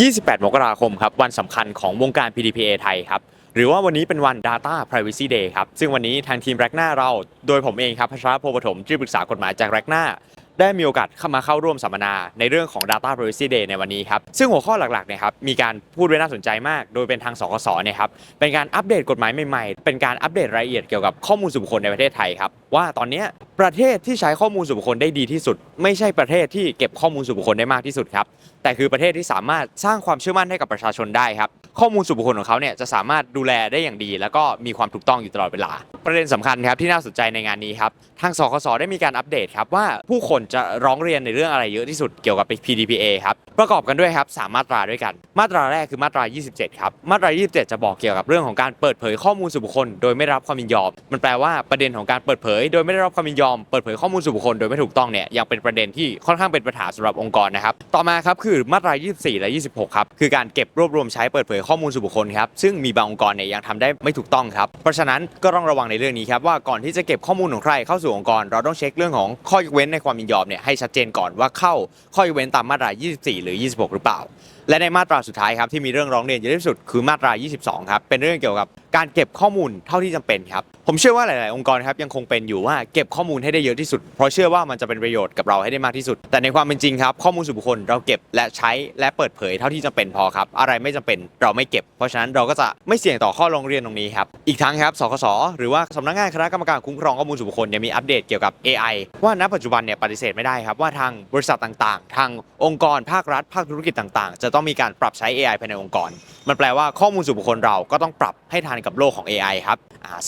28 มกราคมครับวันสำคัญของวงการ PDPA ไทยครับหรือว่าวันนี้เป็นวัน Data Privacy Day ครับซึ่งวันนี้ทางทีมแรกหน้าเรา โดยผมเองครับพัชรพลปฐมที่ปรึกษากฎหมายจากแรกหน้าได้มีโอกาสเข้ามาเข้าร่วมสัมมนาในเรื่องของ Data Privacy Day ในวันนี้ครับ ซึ่งหัวข้อหลักๆเนี่ยครับมีการพูดไว้น่าสนใจมาก โดยเป็นทางสกสเนี่ยครับเป็นการอัปเดตกฎหมายใหม่ๆ เป็นการอัปเดตรายละเอียดเกี่ยวกับข้อมูลส่วนบุคคลในประเทศไทยครับว่าตอนเนี้ย ประเทศที่ใช้ข้อมูลส่วนบุคคลได้ดีที่สุด ไม่ใช่ประเทศที่เก็บข้อมูลส่วนบุคคลได้มากที่สุดครับแต่คือประเทศที่สามารถสร้างความเชื่อมั่นให้กับประชาชนได้ครับข้อมูลส่วนบุคคลของเขาเนี่ยจะสามารถดูแลได้อย่างดี แล้วก็มีความถูกต้องอยู่ตลอดเวลา ประเด็นสำคัญครับที่น่าสนใจในงานนี้ครับทางสคสได้มีการอัปเดตครับว่าผู้คนจะร้องเรียนในเรื่องอะไรเยอะที่สุดเกี่ยวกับ PDPA ครับประกอบกันด้วยครับสามมาตราด้วยกัน มาตราแรกคือมาตรา 27 ครับมาตรา 27 จะบอกเกี่ยวกับเรื่องของการเปิดเผยข้อมูลส่วนบุคคล โดยไม่รับความยินยอม มันแปลว่าประเด็นของการเปิดเผย โดยไม่ได้รับความยินยอมเปิดเผยข้อมูลส่วนบุคคลโดยไม่ถูกต้องเนี่ยยังเป็นประเด็นที่ค่อนข้างเป็นปัญหาสำหรับองค์กรนะครับต่อมาครับคือมาตรา 24 และ 26 ครับคือการเก็บรวบรวมใช้เปิดเผยข้อมูลส่วนบุคคลครับซึ่งมีบางองค์กรเนี่ยยังทำได้ไม่ถูกต้องครับเพราะฉะนั้นก็ต้องระวังในเรื่องนี้ครับว่าก่อนที่จะเก็บข้อมูลของใครเข้าสู่องค์กร เราต้องเช็คเรื่องของข้อยกเว้นในความยินยอมเนี่ยให้ชัดเจนก่อนว่าเข้าข้อยกเว้นตามมาตรา 24 หรือ 26 หรือเปล่า และในมาตราสุดท้ายครับที่มีเรื่องร้องเรียนเยอะที่สุดคือมาตรา 22 ครับ เป็นเรื่องเกี่ยวกับการเก็บข้อมูลเท่าที่จำเป็นครับ ผมเชื่อว่าหลาย ๆ องค์กรครับยังคงเป็นอยู่ว่าเก็บข้อมูลให้ได้เยอะที่สุด เพราะเชื่อว่ามันจะเป็นประโยชน์กับเราให้ได้มากที่สุด แต่ในความเป็นจริงครับ ข้อมูลส่วนบุคคลเราเก็บและใช้และเปิดเผยเท่าที่จำเป็นพอครับ อะไรไม่จำเป็นเราไม่เก็บ เพราะฉะนั้นเราก็จะไม่เสี่ยงต่อข้อร้องเรียนตรงนี้ครับ อีกทั้งครับ สคส หรือว่าสำนักงานคณะกรรมการคุ้มครองข้อมูลส่วนบุคคลยังมีอัปเดตเกี่ยวกับ AI ว่าณปัจจุบันเนี่ยปฏิเสธไม่ได้ครับว่าทางบริษัทต่าง ๆ ทางองค์กรภาครัฐภาคธุรกิจต่าง ๆ จะต้องมีการปรับใช้ AI ภายในองค์กร มันแปลว่าข้อมูลส่วนบุคคลเราก็ต้องปรับให้ทันกับโลกของ AI ครับ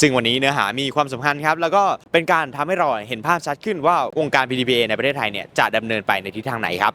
ซึ่งวันนี้เนื้อหามีความสำคัญครับ แล้วก็เป็นการทำให้เราเห็นภาพชัดขึ้นว่าวงการ PDPA ในประเทศไทยเนี่ยจะดำเนินไปในทิศทางไหนครับ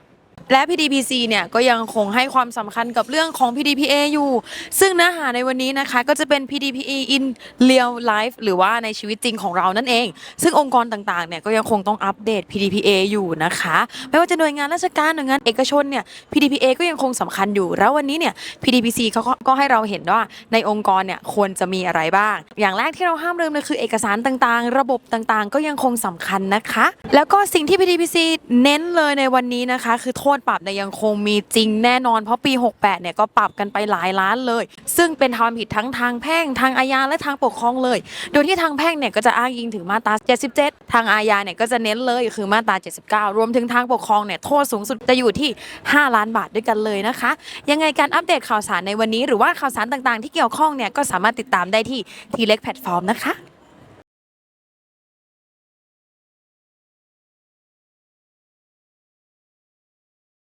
และ PDPC เนี่ยก็ยังคงให้ความสำคัญกับเรื่องของ PDPA อยู่ ซึ่งเนื้อหาในวันนี้นะคะก็จะเป็น PDPA in real life หรือว่าในชีวิตจริงของเรานั่นเอง ซึ่งองค์กรต่างๆเนี่ยก็ยังคงต้องอัปเดต PDPA อยู่นะคะ ไม่ว่าจะหน่วยงานราชการหน่วยงานเอกชนเนี่ย PDPA ก็ยังคงสำคัญอยู่ แล้ววันนี้เนี่ย PDPC เขาก็ให้เราเห็นว่าในองค์กรเนี่ยควรจะมีอะไรบ้าง อย่างแรกที่เราห้ามลืมเลยคือเอกสารต่างๆ ระบบต่างๆ ก็ยังคงสำคัญนะคะ แล้วก็สิ่งที่ PDPC เน้นเลยในวันนี้นะคะ คือโทษปรับเนี่ยยังคงมีจริงแน่นอนเพราะปี 68 เนี่ยก็ปรับกันไปหลายล้านเลย ซึ่งเป็นความผิดทั้งทางแพ่งทางอาญาและทางปกครองเลย โดยที่ทางแพ่งเนี่ยก็จะอ้างอิงถึงมาตรา 77 ทางอาญาเนี่ยก็จะเน้นเลยคือมาตรา 79 รวมถึงทางปกครองเนี่ยโทษสูงสุดจะอยู่ที่ 5 ล้านบาทด้วยกันเลยนะคะ ยังไงการอัปเดตข่าวสารในวันนี้ หรือว่าข่าวสารต่างๆ ที่เกี่ยวข้องเนี่ยก็สามารถติดตามได้ที่ทีเล็กแพลตฟอร์มนะคะ